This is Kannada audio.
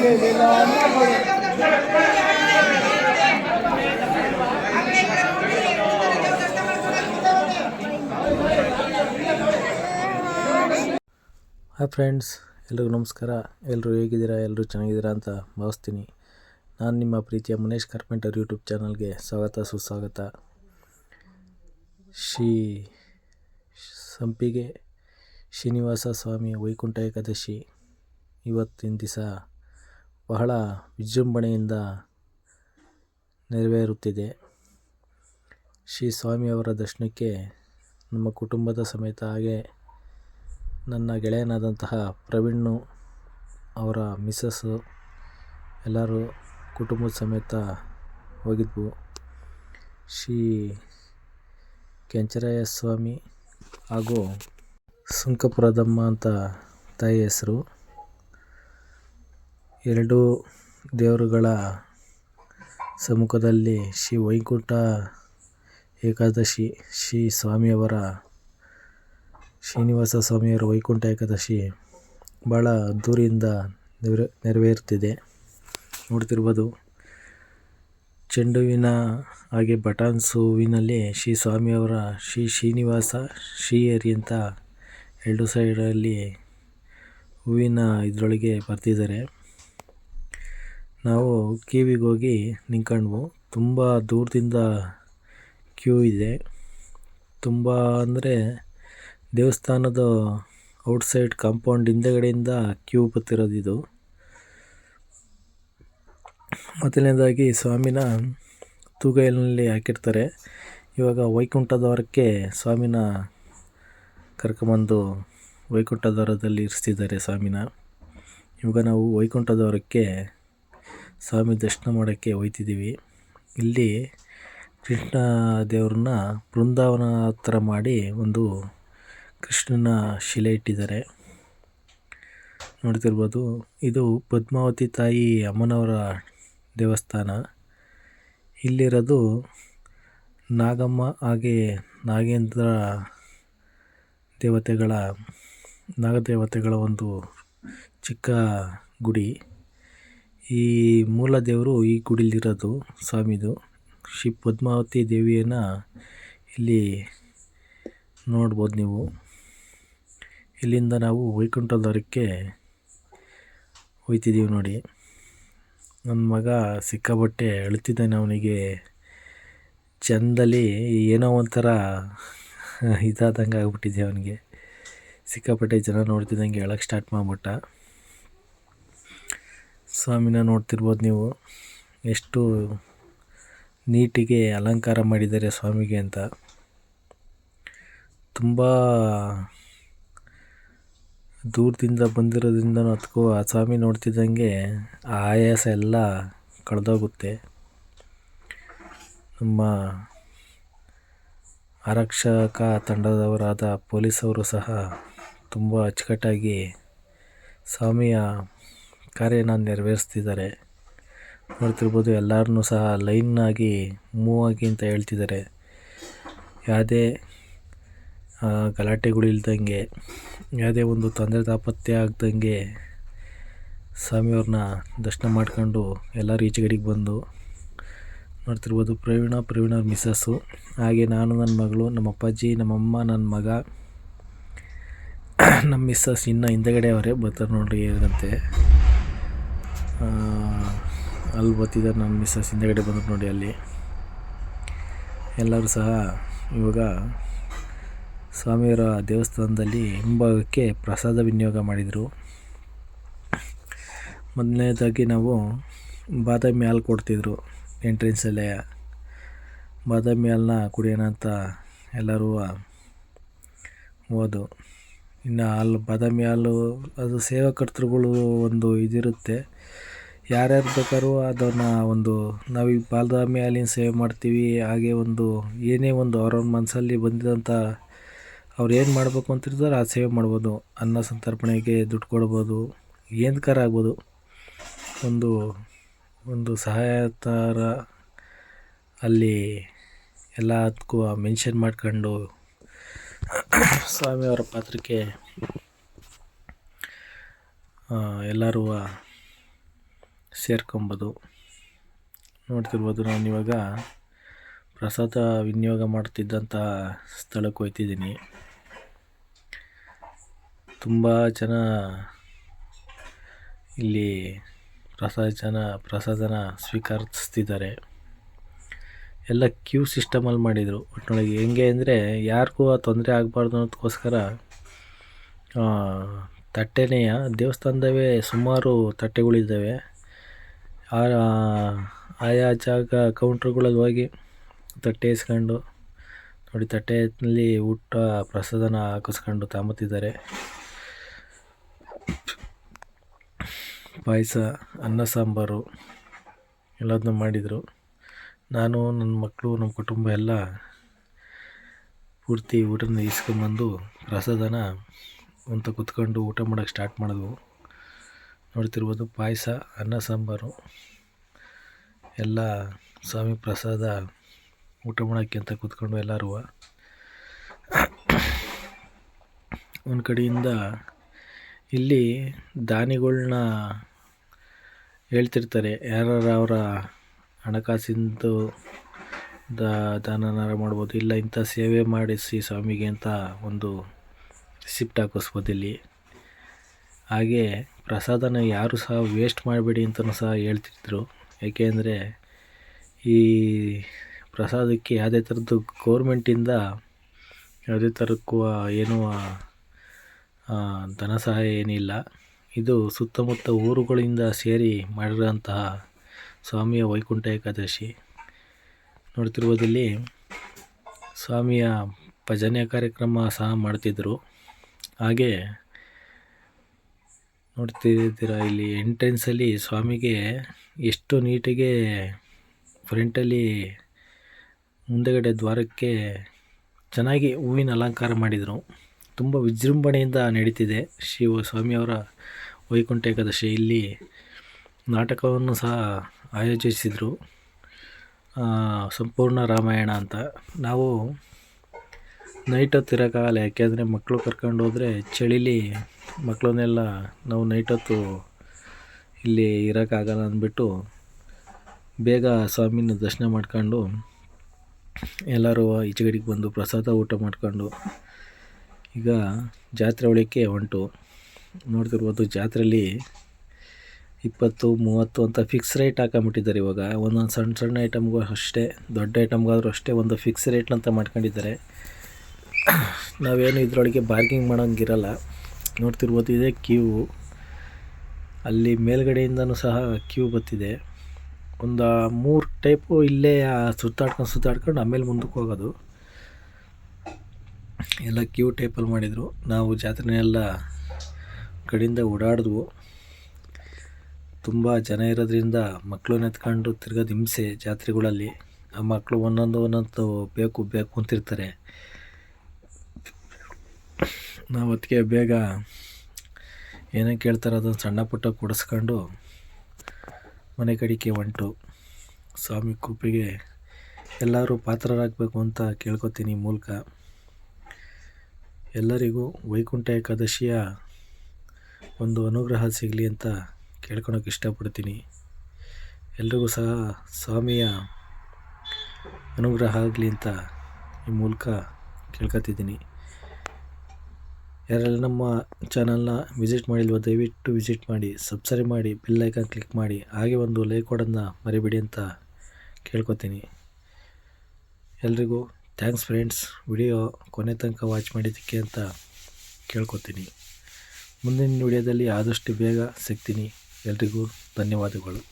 ಹಾಯ್ ಫ್ರೆಂಡ್ಸ್, ಎಲ್ರಿಗೂ ನಮಸ್ಕಾರ. ಎಲ್ಲರೂ ಹೇಗಿದ್ದೀರಾ? ಎಲ್ಲರೂ ಚೆನ್ನಾಗಿದ್ದೀರಾ ಅಂತ ಭಾವಿಸ್ತೀನಿ. ನಾನು ನಿಮ್ಮ ಪ್ರೀತಿಯ ಮನೇಶ್ ಕಾರ್ಪೆಂಟರ್ ಯೂಟ್ಯೂಬ್ ಚಾನಲ್ಗೆ ಸ್ವಾಗತ, ಸುಸ್ವಾಗತ. ಶ್ರೀ ಸಂಪಿಗೆ ಶ್ರೀನಿವಾಸ ಸ್ವಾಮಿ ವೈಕುಂಠ ಏಕಾದಶಿ ಇವತ್ತಿನ ದಿವಸ ಬಹಳ ವಿಜೃಂಭಣೆಯಿಂದ ನೆರವೇರುತ್ತಿದೆ. ಶ್ರೀ ಸ್ವಾಮಿಯವರ ದರ್ಶನಕ್ಕೆ ನಮ್ಮ ಕುಟುಂಬದ ಸಮೇತ ಹಾಗೆ ನನ್ನ ಗೆಳೆಯನಾದಂತಹ ಪ್ರವೀಣ್ಣು ಅವರ ಮಿಸ್ಸಸ್ಸು ಎಲ್ಲರೂ ಕುಟುಂಬದ ಸಮೇತ ಹೋಗಿದ್ವು. ಶ್ರೀ ಕೆಂಚರಾಯ ಸ್ವಾಮಿ ಹಾಗೂ ಸುಂಕಪುರದಮ್ಮ ಅಂತ ತಾಯಿ ಹೆಸರು. ಎರಡೂ ದೇವರುಗಳ ಸಮ್ಮುಖದಲ್ಲಿ ಶ್ರೀ ವೈಕುಂಠ ಏಕಾದಶಿ ಶ್ರೀ ಸ್ವಾಮಿಯವರ, ಶ್ರೀನಿವಾಸ ಸ್ವಾಮಿಯವರ ವೈಕುಂಠ ಏಕಾದಶಿ ಭಾಳ ಅದ್ಧೂರಿಯಿಂದ ನೆರವೇ ನೆರವೇರುತ್ತಿದೆ ನೋಡ್ತಿರ್ಬೋದು, ಚೆಂಡುವಿನ ಹಾಗೆ ಬಟಾನ್ಸ್ ಹೂವಿನಲ್ಲಿ ಶ್ರೀ ಸ್ವಾಮಿಯವರ, ಶ್ರೀ ಶ್ರೀನಿವಾಸ ಶ್ರೀಹರಿ ಅಂತ ಎರಡು ಸೈಡಲ್ಲಿ ಹೂವಿನ ಇದರೊಳಗೆ ಬರ್ತಿದ್ದಾರೆ. ನಾವು ಕ್ಯೂವಿಗೆ ಹೋಗಿ ನಿಂತ್ಕೊಂಡ್ವು. ತುಂಬ ದೂರದಿಂದ ಕ್ಯೂ ಇದೆ. ತುಂಬ ಅಂದರೆ ದೇವಸ್ಥಾನದ ಔಟ್ಸೈಡ್ ಕಾಂಪೌಂಡ್ ಹಿಂದೆಗಡೆಯಿಂದ ಕ್ಯೂ ಬರ್ತಿರೋದು ಇದು. ಮೊದಲನೇದಾಗಿ ಸ್ವಾಮಿನ ತೂಗೈಲಿನಲ್ಲಿ ಹಾಕಿರ್ತಾರೆ. ಇವಾಗ ವೈಕುಂಠ ದ್ವಾರಕ್ಕೆ ಸ್ವಾಮಿನ ಕರ್ಕೊಂಬಂದು ವೈಕುಂಠ ದ್ವಾರದಲ್ಲಿ ಇರಿಸ್ತಿದ್ದಾರೆ ಸ್ವಾಮಿನ. ಇವಾಗ ನಾವು ವೈಕುಂಠ ದ್ವಾರಕ್ಕೆ ಸ್ವಾಮಿ ದರ್ಶನ ಮಾಡೋಕ್ಕೆ ಹೋಗ್ತಿದ್ದೀವಿ ಇಲ್ಲಿ ಕೃಷ್ಣ ದೇವ್ರನ್ನ ಬೃಂದಾವನ ಥರ ಮಾಡಿ ಒಂದು ಕೃಷ್ಣನ ಶಿಲೆ ಇಟ್ಟಿದ್ದಾರೆ. ನೋಡ್ತಿರ್ಬೋದು, ಇದು ಪದ್ಮಾವತಿ ತಾಯಿ ಅಮ್ಮನವರ ದೇವಸ್ಥಾನ. ಇಲ್ಲಿರೋದು ನಾಗಮ್ಮ ಹಾಗೆ ನಾಗೇಂದ್ರ ದೇವತೆಗಳ ನಾಗದೇವತೆಗಳ ಒಂದು ಚಿಕ್ಕ ಗುಡಿ. ಈ ಮೂಲ ದೇವರು ಈ ಗುಡಿಲಿರೋದು, ಸ್ವಾಮಿದು. ಶ್ರೀ ಪದ್ಮಾವತಿ ದೇವಿಯನ್ನು ಇಲ್ಲಿ ನೋಡ್ಬೋದು ನೀವು. ಇಲ್ಲಿಂದ ನಾವು ವೈಕುಂಠದವರಕ್ಕೆ ಹೋಯ್ತಿದ್ದೀವಿ ನೋಡಿ. ನನ್ನ ಮಗ ಸಿಕ್ಕಾಪಟ್ಟೆ ಅಳ್ತಿದ್ದಾನೆ ಅವನಿಗೆ. ಚಂದಲ್ಲಿ ಏನೋ ಒಂಥರ ಇದಾದಂಗೆ ಆಗ್ಬಿಟ್ಟಿದೆ ಅವನಿಗೆ. ಸಿಕ್ಕಾಪಟ್ಟೆ ಜನ ನೋಡ್ತಿದ್ದಂಗೆ ಹೇಳಕ್ಕೆ ಸ್ಟಾರ್ಟ್ ಮಾಡಿಬಿಟ್ಟ. ಸ್ವಾಮಿನ ನೋಡ್ತಿರ್ಬೋದು ನೀವು. ಎಷ್ಟು ನೀಟಿಗೆ ಅಲಂಕಾರ ಮಾಡಿದ್ದಾರೆ ಸ್ವಾಮಿಗೆ ಅಂತ. ತುಂಬ ದೂರದಿಂದ ಬಂದಿರೋದ್ರಿಂದ ಅದಕ್ಕೂ ಆ ಸ್ವಾಮಿ ನೋಡ್ತಿದ್ದಂಗೆ ಆ ಆಯಾಸ ಎಲ್ಲ ಕಳೆದೋಗುತ್ತೆ. ನಮ್ಮ ಆರಕ್ಷಕ ತಂಡದವರಾದ ಪೊಲೀಸವರು ಸಹ ತುಂಬ ಅಚ್ಚುಕಟ್ಟಾಗಿ ಸ್ವಾಮಿಯ ಕಾರ್ಯನ ನೆರವೇರಿಸ್ತಿದ್ದಾರೆ. ನೋಡ್ತಿರ್ಬೋದು ಎಲ್ಲರನ್ನೂ ಸಹ ಲೈನ್ನಾಗಿ ಮೂವ್ ಆಗಿ ಅಂತ ಹೇಳ್ತಿದ್ದಾರೆ. ಯಾವುದೇ ಗಲಾಟೆಗಳು ಇಲ್ದಂಗೆ, ಯಾವುದೇ ಒಂದು ತೊಂದರೆ ತಾಪತ್ರೆ ಆಗ್ದಂಗೆ ಸ್ವಾಮಿಯವ್ರನ್ನ ದರ್ಶನ ಮಾಡ್ಕೊಂಡು ಎಲ್ಲರೂ ಈಚೆಗಡೆಗೆ ಬಂದು, ನೋಡ್ತಿರ್ಬೋದು ಪ್ರವೀಣ ಪ್ರವೀಣ ಮಿಸ್ಸಸ್ಸು. ಹಾಗೆ ನಾನು ನನ್ನ ಮಗಳು ನಮ್ಮ ಅಪ್ಪಾಜಿ ನಮ್ಮಮ್ಮ ನನ್ನ ಮಗ ನಮ್ಮ ಮಿಸ್ಸಸ್ ಇನ್ನು ಹಿಂದೆಗಡೆ ಅವರೇ ಬರ್ತಾರೆ ನೋಡ್ರಿ ಏನಂತೆ. ಅಲ್ಲಿ ಬರ್ತಿದ್ದಾರೆ ನಮ್ಮ ಮಿಸ್ಸಸ್ ಹಿಂದೆಗಡೆ ಬಂದರು ನೋಡಿ ಅಲ್ಲಿ. ಎಲ್ಲರೂ ಸಹ ಇವಾಗ ಸ್ವಾಮಿಯವರ ದೇವಸ್ಥಾನದಲ್ಲಿ ಹಿಂಭಾಗಕ್ಕೆ ಪ್ರಸಾದ ವಿನಿಯೋಗ ಮಾಡಿದರು. ಮೊದಲನೇದಾಗಿ ನಾವು ಬಾದಾಮಿ ಹಾಲು ಕೊಡ್ತಿದ್ರು ಎಂಟ್ರೆನ್ಸಲ್ಲೇ ಬಾದಾಮಿ ಹಾಲನ್ನ ಕುಡಿಯೋಣ ಅಂತ ಎಲ್ಲರೂ ಹೋದು ಇನ್ನು ಹಾಲು ಬಾದಾಮಿ ಹಾಲು, ಅದು ಸೇವಾಕರ್ತೃಗಳು ಒಂದು ಇದಿರುತ್ತೆ. ಯಾರ್ಯಾರು ಬೇಕಾದ್ರೂ ಅದನ್ನು ಒಂದು ನಾವೀಗ ಬಾದಾಮಿ ಹಾಲಿನ ಸೇವೆ ಮಾಡ್ತೀವಿ, ಹಾಗೆ ಒಂದು ಏನೇ ಒಂದು ಅವ್ರವ್ರ ಮನಸ್ಸಲ್ಲಿ ಬಂದಿದ್ದಂಥ ಅವ್ರು ಏನು ಮಾಡಬೇಕು ಅಂತಿರ್ತಾರೆ ಆ ಸೇವೆ ಮಾಡ್ಬೋದು. ಅನ್ನ ಸಂತರ್ಪಣೆಗೆ ದುಡ್ಡು ಕೊಡ್ಬೋದು ಏನಕ್ಕಾರ ಆಗ್ಬೋದು. ಒಂದು ಒಂದು ಸಹಾಯ ಥರ ಅಲ್ಲಿ ಎಲ್ಲ ಅದಕ್ಕೂ ಮೆನ್ಷನ್ ಮಾಡ್ಕೊಂಡು ಸ್ವಾಮಿಯವರ ಪಾತ್ರಕ್ಕೆ ಎಲ್ಲರೂ ಸೇರ್ಕೊಬೋದು. ನೋಡ್ತಿರ್ಬೋದು ನಾನು ಇವಾಗ ಪ್ರಸಾದ ವಿನಿಯೋಗ ಮಾಡ್ತಿದ್ದಂಥ ಸ್ಥಳಕ್ಕೆ ಹೋಯ್ತಿದ್ದೀನಿ. ತುಂಬ ಜನ ಇಲ್ಲಿ ಪ್ರಸಾದ ಜನ, ಪ್ರಸಾದನ ಸ್ವೀಕರಿಸ್ತಿದ್ದಾರೆ. ಎಲ್ಲ ಕ್ಯೂ ಸಿಸ್ಟಮಲ್ಲಿ ಮಾಡಿದರು. ಒಟ್ಟಿನೊಳಗೆ ಹೆಂಗೆ ಅಂದರೆ ಯಾರಿಗೂ ತೊಂದರೆ ಆಗಬಾರ್ದು ಅನ್ನೋದಕ್ಕೋಸ್ಕರ ತಟ್ಟೆನೆಯ ದೇವಸ್ಥಾನದವೇ ಸುಮಾರು ತಟ್ಟೆಗಳಿದ್ದಾವೆ. ಆಯಾ ಜಾಗ ಕೌಂಟ್ರುಗಳಲ್ಲಿ ಹೋಗಿ ತಟ್ಟೆ ಇಸ್ಕೊಂಡು ನೋಡಿ ತಟ್ಟೆಯಲ್ಲಿ ಊಟ ಪ್ರಸಾದನ ಹಾಕಿಸ್ಕೊಂಡು ತಾಂಬತ್ತಿದ್ದಾರೆ ಪಾಯಸ, ಅನ್ನ, ಸಾಂಬಾರು ಎಲ್ಲದನ್ನೂ ಮಾಡಿದರು. ನಾನು ನನ್ನ ಮಕ್ಕಳು ನಮ್ಮ ಕುಟುಂಬ ಎಲ್ಲ ಪೂರ್ತಿ ಊಟನ ಇಸ್ಕೊಂಬಂದು ಪ್ರಸಾದನ ಅಂತ ಕುತ್ಕೊಂಡು ಊಟ ಮಾಡೋಕ್ಕೆ ಸ್ಟಾರ್ಟ್ ಮಾಡಿದ್ವು. ನೋಡ್ತಿರ್ಬೋದು ಪಾಯಸ, ಅನ್ನ, ಸಾಂಬಾರು. ಎಲ್ಲ ಸ್ವಾಮಿ ಪ್ರಸಾದ, ಊಟ ಮಾಡೋಕ್ಕೆ ಅಂತ ಕೂತ್ಕೊಂಡು ಎಲ್ಲರೂ. ಒಂದು ಕಡೆಯಿಂದ ಇಲ್ಲಿ ದಾನಿಗಳ್ನ ಹೇಳ್ತಿರ್ತಾರೆ. ಯಾರು ಅವರ ಹಣಕಾಸಿಂದು ದಾನನಾರ ಮಾಡ್ಬೋದು, ಇಲ್ಲ ಇಂಥ ಸೇವೆ ಮಾಡಿಸಿ ಸ್ವಾಮಿಗೆ ಅಂತ ಒಂದು ಶಿಫ್ಟ್ ಹಾಕಿಸ್ಬೋದು ಇಲ್ಲಿ. ಹಾಗೆ ಪ್ರಸಾದನ ಯಾರು ಸಹ ವೇಸ್ಟ್ ಮಾಡಬೇಡಿ ಅಂತಲೂ ಸಹ ಹೇಳ್ತಿದ್ರು. ಏಕೆಂದರೆ ಈ ಪ್ರಸಾದಕ್ಕೆ ಯಾವುದೇ ಥರದ್ದು ಗೌರ್ಮೆಂಟಿಂದ ಯಾವುದೇ ಥರಕ್ಕೂ ಏನು ಧನ ಸಹಾಯ ಏನಿಲ್ಲ. ಇದು ಸುತ್ತಮುತ್ತ ಊರುಗಳಿಂದ ಸೇರಿ ಮಾಡಿರೋಂತಹ ಸ್ವಾಮಿಯ ವೈಕುಂಠ ಏಕಾದಶಿ. ನೋಡ್ತಿರ್ಬೋದಿಲ್ಲಿ ಸ್ವಾಮಿಯ ಭಜನೆ ಕಾರ್ಯಕ್ರಮ ಸಹ ಮಾಡ್ತಿದ್ದರು ಹಾಗೆ ನೋಡ್ತಿದ್ದೀರ ಇಲ್ಲಿ ಎಂಟ್ರೆನ್ಸಲ್ಲಿ ಸ್ವಾಮಿಗೆ ಎಷ್ಟು ನೀಟಿಗೆ ಫ್ರಂಟಲ್ಲಿ ಮುಂದೆಗಡೆ ದ್ವಾರಕ್ಕೆ ಚೆನ್ನಾಗಿ ಹೂವಿನ ಅಲಂಕಾರ ಮಾಡಿದರು. ತುಂಬ ವಿಜೃಂಭಣೆಯಿಂದ ನಡೀತಿದೆ ಶಿವ ಸ್ವಾಮಿಯವರ ವೈಕುಂಠ ಏಕಾದಶಿ. ಇಲ್ಲಿ ನಾಟಕವನ್ನು ಸಹ ಆಯೋಜಿಸಿದರು. ಸಂಪೂರ್ಣ ರಾಮಾಯಣ ಅಂತ. ನಾವು ನೈಟ್ ಹೊತ್ತು ಇರೋಕ್ಕಾಗಲ್ಲ ಯಾಕೆಂದರೆ ಮಕ್ಕಳು ಕರ್ಕೊಂಡು ಹೋದರೆ ಚಳಿಲಿ ಮಕ್ಕಳನ್ನೆಲ್ಲ ನಾವು ನೈಟ್ ಹೊತ್ತು ಇಲ್ಲಿ ಇರೋಕ್ಕಾಗಲ್ಲ ಅಂದ್ಬಿಟ್ಟು ಬೇಗ ಸ್ವಾಮಿನ ದರ್ಶನ ಮಾಡ್ಕೊಂಡು ಎಲ್ಲರೂ ಈಚೆಗಡೆಗೆ ಬಂದು ಪ್ರಸಾದ ಊಟ ಮಾಡ್ಕೊಂಡು ಈಗ ಜಾತ್ರೆ ಒಳಕ್ಕೆ ಹೊಂಟು. ನೋಡ್ತಿರ್ಬೋದು ಜಾತ್ರೆಯಲ್ಲಿ ಇಪ್ಪತ್ತು, ಮೂವತ್ತು ಅಂತ ಫಿಕ್ಸ್ ರೇಟ್ ಹಾಕೊಂಬಿಟ್ಟಿದ್ದಾರೆ ಇವಾಗ. ಒಂದೊಂದು ಸಣ್ಣ ಸಣ್ಣ ಐಟಮ್ಗೂ ಅಷ್ಟೇ, ದೊಡ್ಡ ಐಟಮ್ಗಾದರೂ ಅಷ್ಟೇ ಒಂದು ಫಿಕ್ಸ್ ರೇಟ್ ಅಂತ ಮಾಡ್ಕೊಂಡಿದ್ದಾರೆ. ನಾವೇನು ಇದರೊಳಗೆ ಬಾರ್ಗಿಂಗ್ ಮಾಡೋಂಗಿರಲ್ಲ. ನೋಡ್ತಿರ್ಬೋದು ಇದೆ ಕ್ಯೂ ಅಲ್ಲಿ ಮೇಲ್ಗಡೆಯಿಂದನೂ ಸಹ ಕ್ಯೂ ಬತ್ತಿದೆ ಒಂದು ಮೂರು ಟೈಪು ಇಲ್ಲೇ ಸುತ್ತಾಡ್ಕೊಂಡು ಸುತ್ತಾಡ್ಕೊಂಡು ಆಮೇಲೆ ಮುಂದಕ್ಕೆ ಹೋಗೋದು. ಎಲ್ಲ ಕ್ಯೂ ಟೈಪಲ್ಲಿ ಮಾಡಿದರು. ನಾವು ಜಾತ್ರೆನೆಲ್ಲ ಕಡೆಯಿಂದ ಓಡಾಡಿದ್ವು. ತುಂಬ ಜನ ಇರೋದ್ರಿಂದ ಮಕ್ಕಳನ್ನ ಎತ್ಕೊಂಡು ತಿರ್ಗೋದು ಹಿಂಸೆ ಜಾತ್ರೆಗಳಲ್ಲಿ. ಆ ಮಕ್ಕಳು ಒಂದೊಂದು ಒಂದೊಂದು ಬೇಕು ಬೇಕು ಅಂತಿರ್ತಾರೆ. ನಾವು ಅದಕ್ಕೆ ಬೇಗ ಏನೇನು ಕೇಳ್ತಾರೆ ಅದನ್ನು ಸಣ್ಣ ಪುಟ್ಟ ಕೊಡಿಸ್ಕೊಂಡು ಮನೆ ಕಡಿಕೆ ಹೊಂಟು. ಸ್ವಾಮಿ ಕೃಪೆಗೆ ಎಲ್ಲರೂ ಪಾತ್ರರಾಗಬೇಕು ಅಂತ ಕೇಳ್ಕೊತೀನಿ ಮೂಲಕ. ಎಲ್ಲರಿಗೂ ವೈಕುಂಠ ಏಕಾದಶಿಯ ಒಂದು ಅನುಗ್ರಹ ಸಿಗಲಿ ಅಂತ ಕೇಳ್ಕೊಳಕ್ಕೆ ಇಷ್ಟಪಡ್ತೀನಿ. ಎಲ್ರಿಗೂ ಸಹ ಸ್ವಾಮಿಯ ಅನುಗ್ರಹ ಆಗಲಿ ಅಂತ ಈ ಮೂಲಕ ಕೇಳ್ಕೊತಿದ್ದೀನಿ. ಯಾರೆಲ್ಲ ನಮ್ಮ ಚಾನಲ್ನ ವಿಸಿಟ್ ಮಾಡಿಲ್ವೋ ದಯವಿಟ್ಟು ವಿಸಿಟ್ ಮಾಡಿ ಸಬ್ಸ್ಕ್ರೈಬ್ ಮಾಡಿ ಬೆಲ್ ಕ್ಲಿಕ್ ಮಾಡಿ, ಹಾಗೆ ಒಂದು ಲೈಕ್ ಕೊಡೋದನ್ನ ಮರಿಬೇಡಿ ಅಂತ ಕೇಳ್ಕೊತೀನಿ. ಎಲ್ರಿಗೂ ಥ್ಯಾಂಕ್ಸ್ ಫ್ರೆಂಡ್ಸ್ ವಿಡಿಯೋ ಕೊನೆ ತನಕ ವಾಚ್ ಮಾಡಿದ್ದಕ್ಕೆ ಅಂತ ಕೇಳ್ಕೊತೀನಿ. ಮುಂದಿನ ವಿಡಿಯೋದಲ್ಲಿ ಆದಷ್ಟು ಬೇಗ ಸಿಗ್ತೀನಿ. ಎಲ್ರಿಗೂ ಧನ್ಯವಾದಗಳು.